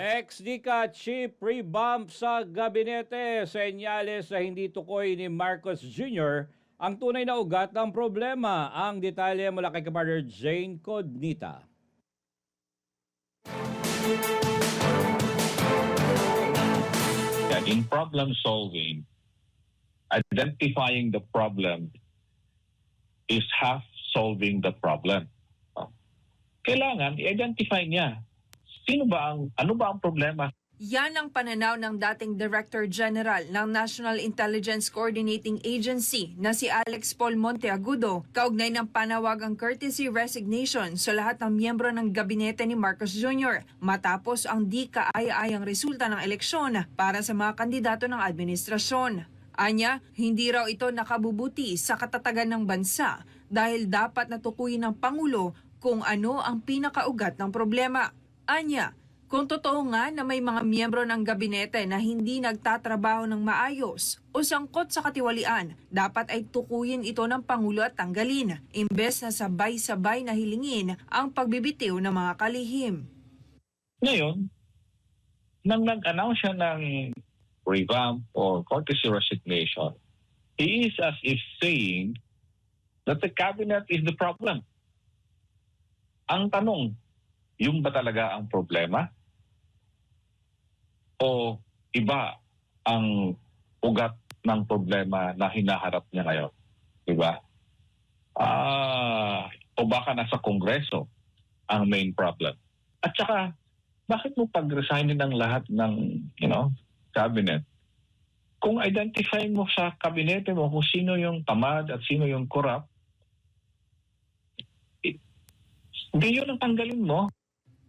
Ex-Dika Chief Revamp sa gabinete, senyales sa hindi tukoy ni Marcos Jr. ang tunay na ugat ng problema. Ang detalye mula kay Commander Jane Codnita. in problem solving, identifying the problem is half solving the problem. Kailangan i-identify niya sino ba ang ano ba ang problema Yan ang pananaw ng dating Director General ng National Intelligence Coordinating Agency na si Alex Paul Monteagudo kaugnay ng panawagang courtesy resignation sa lahat ng miyembro ng gabinete ni Marcos Jr. matapos ang di kaaya-ayang resulta ng eleksyon para sa mga kandidato ng administrasyon. Anya, hindi raw ito nakabubuti sa katatagan ng bansa dahil dapat natukuyin ng Pangulo kung ano ang pinakaugat ng problema. Anya, kung totoo nga na may mga miyembro ng gabinete na hindi nagtatrabaho ng maayos o sangkot sa katiwalian, dapat ay tukuyin ito ng Pangulo at tanggalin, imbes na sabay-sabay na hilingin ang pagbibitiw ng mga kalihim. Ngayon, nang nag-announce siya ng revamp or courtesy resignation, he is as if saying that the cabinet is the problem. Ang tanong, yung ba talaga ang problema? O iba ang ugat ng problema na hinaharap niya ngayon? Diba? Ah, o baka nasa kongreso ang main problem. At saka, bakit mo pag-resignin ng lahat ng, you know, cabinet? Kung identify mo sa kabinete mo kung sino yung tamad at sino yung corrupt, hindi yun ang tanggalin mo.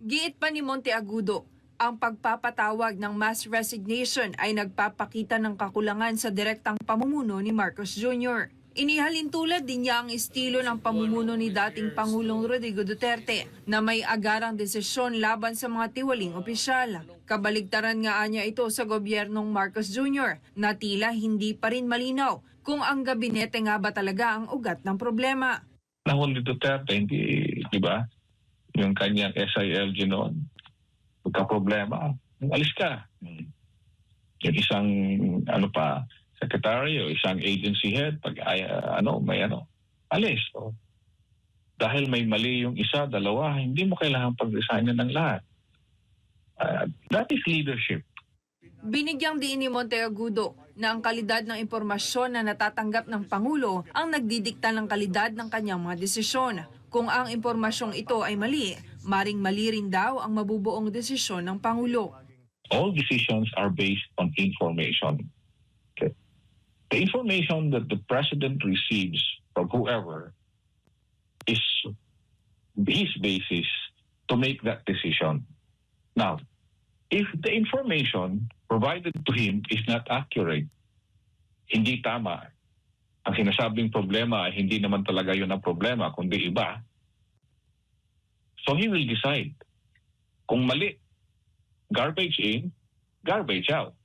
Giit pa ni Monteagudo, ang pagpapatawag ng mass resignation ay nagpapakita ng kakulangan sa direktang pamumuno ni Marcos Jr. Inihalin tulad din niya ang estilo ng pamumuno ni dating Pangulong Rodrigo Duterte na may agarang desisyon laban sa mga tiwaling opisyal. Kabaligtaran nga niya ito sa gobyernong Marcos Jr. na tila hindi pa rin malinaw kung ang gabinete nga ba talaga ang ugat ng problema. Nahon ni Duterte, hindi, di ba? Yung kanyang SILG noon, pagka-problema, alis ka. Hmm. Yung isang, ano pa, secretary o isang agency head, pag ay, ano, may ano, alis. O. Dahil may mali yung isa, dalawa, hindi mo kailangan pag-resignan ng lahat. Uh, that is leadership. Binigyang diin ni Monteagudo na ang kalidad ng impormasyon na natatanggap ng Pangulo ang nagdidikta ng kalidad ng kanyang mga desisyon. Kung ang impormasyong ito ay mali, maring mali rin daw ang mabubuong desisyon ng Pangulo. all decisions are based on information. Okay. The information that the president receives from whoever is his basis to make that decision. Now, if the information provided to him is not accurate, hindi tama, ang sinasabing problema hindi naman talaga yun ang problema, kundi iba, so he will decide. Kung mali garbage in, garbage out.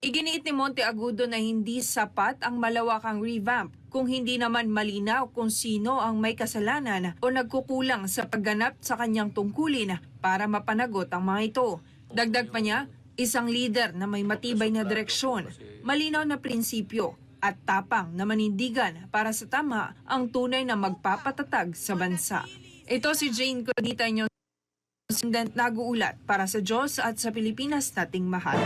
Iginiit ni Monteagudo na hindi sapat ang malawakang revamp kung hindi naman malinaw kung sino ang may kasalanan o nagkukulang sa pagganap sa kanyang tungkulin para mapanagot ang mga ito. Dagdag pa niya, isang leader na may matibay na direksyon, malinaw na prinsipyo at tapang na manindigan para sa tama ang tunay na magpapatatag sa bansa. Ito si Jane Codita inyong President nag-uulat para sa Diyos at sa Pilipinas nating mahal.